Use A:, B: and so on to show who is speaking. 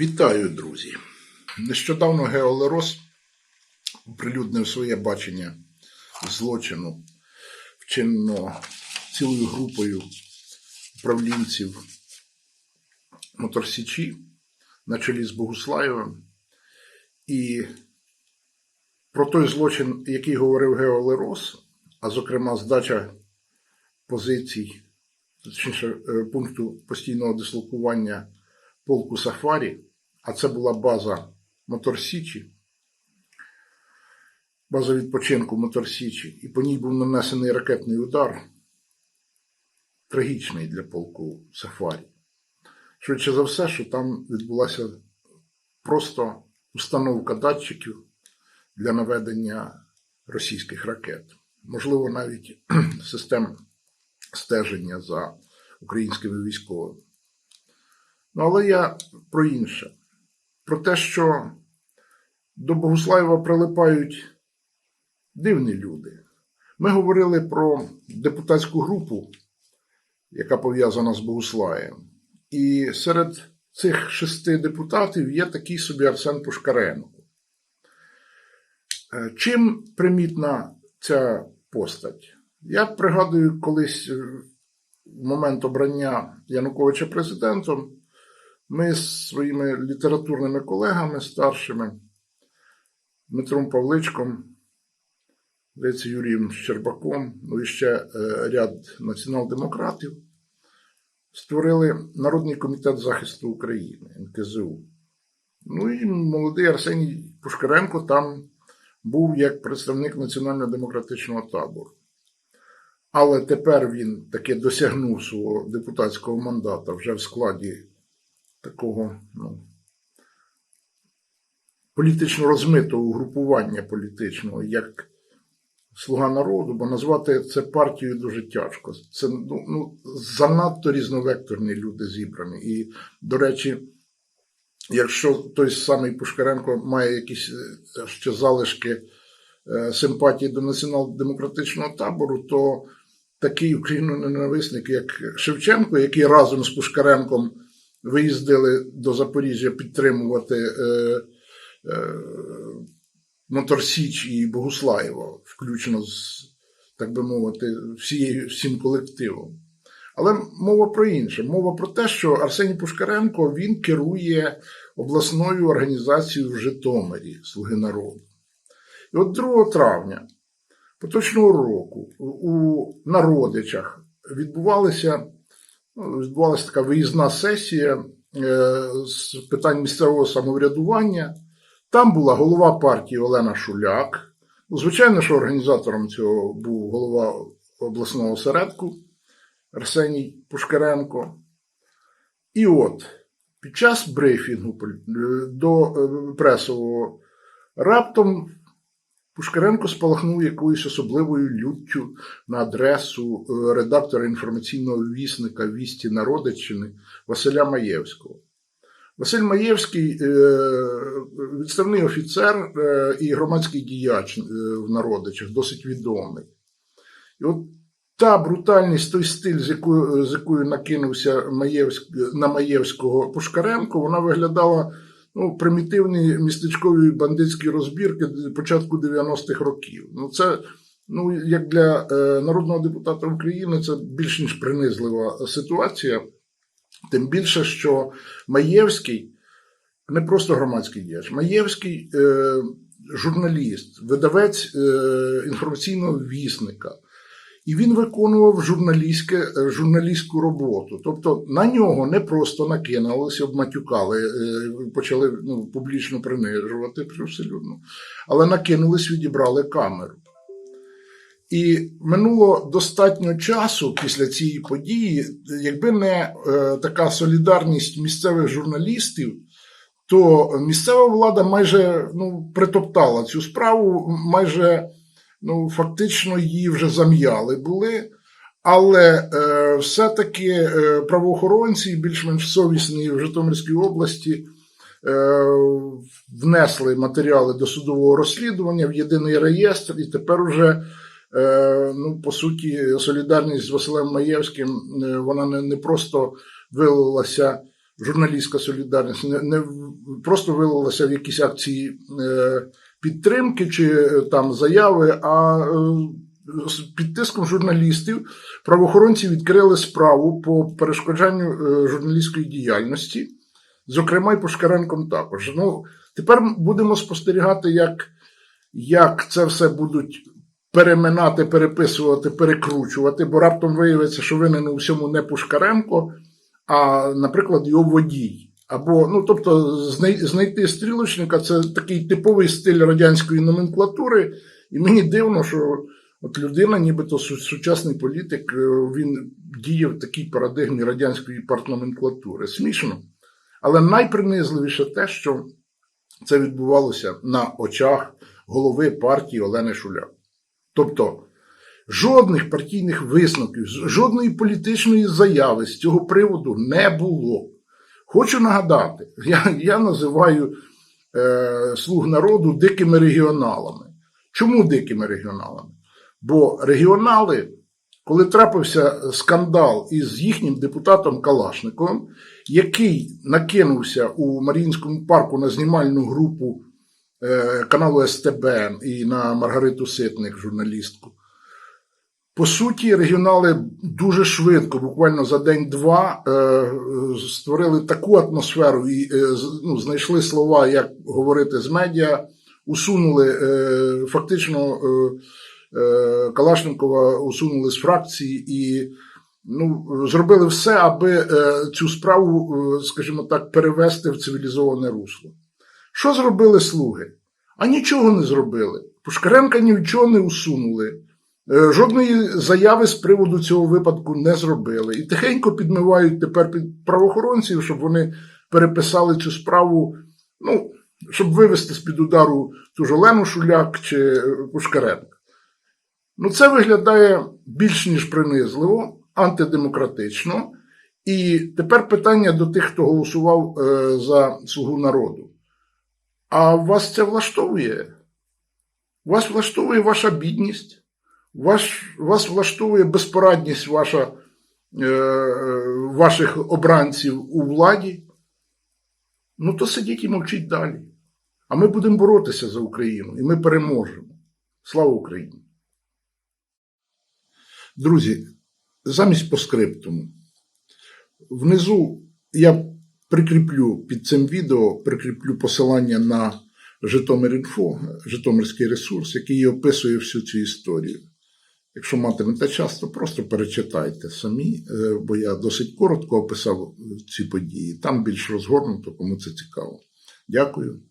A: Вітаю, друзі! Нещодавно Геолерос оприлюднив своє бачення злочину, вчиненого цілою групою управлінців Моторсічі на чолі з Богуслаєвим. І про той злочин, який говорив Геолерос, а зокрема здача позицій, точніше е, пункту постійного дислокування полку Сафарі, а це була база Мотор-Січі, база відпочинку Мотор-Січі, і по ній був нанесений ракетний удар, трагічний для полку Сафарі. Швидше за все, що там відбулася просто установка датчиків для наведення російських ракет. Можливо, навіть систем стеження за українськими військовими. Ну, але я про інше. Про те, що до Богуслаєва прилипають дивні люди. Ми говорили про депутатську групу, яка пов'язана з Богуслаєм. І серед цих шести депутатів є такий собі Арсен Пушкаренко. Е, Чим примітна ця постать? Я пригадую колись е, в момент обрання Януковича президентом. Ми з своїми літературними колегами старшими, Дмитром Павличком, здається, Юрієм Щербаком, ну і ще е, ряд націонал-демократів, створили Народний комітет захисту України НКЗУ. Ну і молодий Арсеній Пушкаренко там був як представник національно-демократичного табору. Але тепер він таки досягнув свого депутатського мандата вже в складі такого ну, політично розмитого угрупування політичного, як Слуга народу, бо назвати це партією дуже тяжко. Це ну, ну, занадто різновекторні люди зібрані. І, до речі, якщо той самий Пушкаренко має якісь е, ще залишки е, симпатії до націонал-демократичного табору, то такий україноненависник, як Шевченко, який разом з Пушкаренком виїздили до Запоріжжя підтримувати е, е, Моторсіч і Богуслаєва, включно з, так би мовити, всією, всім колективом. Але мова про інше. Мова про те, що Арсеній Пушкаренко він керує обласною організацією в Житомирі Слуги народу. І от 2 травня поточного року у Народичах відбувалися відбувалася така виїзна сесія е, з питань місцевого самоврядування. Там була голова партії Олена Шуляк. Ну, Звичайно, що організатором цього був голова обласного осередку Арсеній Пушкаренко. І от під час брифінгу до е, пресового раптом Пушкаренко спалахнув якоюсь особливою люттю на адресу е, редактора інформаційного вісника Вісті Народиччини Василя Маєвського. Василь Маєвський е, відставний офіцер е, і громадський діяч в Народичах, досить відомий. І от та брутальність, той стиль, з якою, з якою накинувся Маєвськ, на Маєвського Пушкаренко, вона виглядала ну, примітивні містечкові бандитські розбірки початку 90-х років. Ну, це, ну, як для е, народного депутата України, це більш ніж принизлива ситуація. Тим більше, що Маєвський не просто громадський діяч, Маєвський е, журналіст, видавець е, інформаційного вісника. І він виконував журналістське, журналістську роботу. Тобто на нього не просто накинулися, обматюкали, е, почали ну, публічно принижувати привселюдно, але накинулись, відібрали камеру. І минуло достатньо часу після цієї події, якби не е, така солідарність місцевих журналістів, то місцева влада майже ну, притоптала цю справу, майже ну, фактично її вже зам'яли були. Але е, все-таки е, правоохоронці, більш-менш совісні в Житомирській області, е, внесли матеріали до судового розслідування в єдиний реєстр, і тепер уже, е, ну, по суті, солідарність з Василем Маєвським е, вона не, не просто вилилася журналістська солідарність не, не просто вилилася в якісь акції е, підтримки чи е, там заяви, а е, під тиском журналістів правоохоронці відкрили справу по перешкоджанню е, журналістської діяльності, зокрема і Пушкаренком також. Ну, тепер будемо спостерігати, як, як це все будуть переминати, переписувати, перекручувати, бо раптом виявиться, що винен у всьому не Пушкаренко, а, наприклад, його водій. Або, ну, тобто, знайти стрілочника це такий типовий стиль радянської номенклатури, і мені дивно, що от людина, нібито сучасний політик, е, він діє в такій парадигмі радянської партноменклатури. Смішно. Але найпринизливіше те, що це відбувалося на очах голови партії Олени Шуляк. Тобто жодних партійних висновків, жодної політичної заяви з цього приводу не було. Хочу нагадати, я, я називаю е, слуг народу дикими регіоналами. Чому дикими регіоналами? Бо регіонали, коли трапився скандал із їхнім депутатом Калашниковим, який накинувся у Маріїнському парку на знімальну групу е, каналу СТБ і на Маргариту Ситник, журналістку. По суті, регіонали дуже швидко, буквально за день-два, е, створили таку атмосферу і е, ну, знайшли слова, як говорити з медіа, усунули е, фактично Калашникова усунули з фракції і ну, зробили все, аби цю справу, скажімо так, перевести в цивілізоване русло. Що зробили слуги? А нічого не зробили. Пушкаренка нічого не усунули. Е, Жодної заяви з приводу цього випадку не зробили. І тихенько підмивають тепер під правоохоронців, щоб вони переписали цю справу, ну, щоб вивести з-під удару ту ж Олену Шуляк чи е, Пушкаренка. Ну, це виглядає більш ніж принизливо, антидемократично. І тепер питання до тих, хто голосував е, за слугу народу. А вас це влаштовує? Вас влаштовує ваша бідність? Вас, вас влаштовує безпорадність ваша, е, ваших обранців у владі? Ну, то сидіть і мовчіть далі. А ми будемо боротися за Україну, і ми переможемо. Слава Україні! Друзі, замість по скриптуму. Внизу я прикріплю під цим відео прикріплю посилання на Житомир.Інфо, Житомирський ресурс, який описує всю цю історію. Якщо матимете час, то просто перечитайте самі, е, бо я досить коротко описав ці події. Там більш розгорнуто, кому це цікаво. Дякую.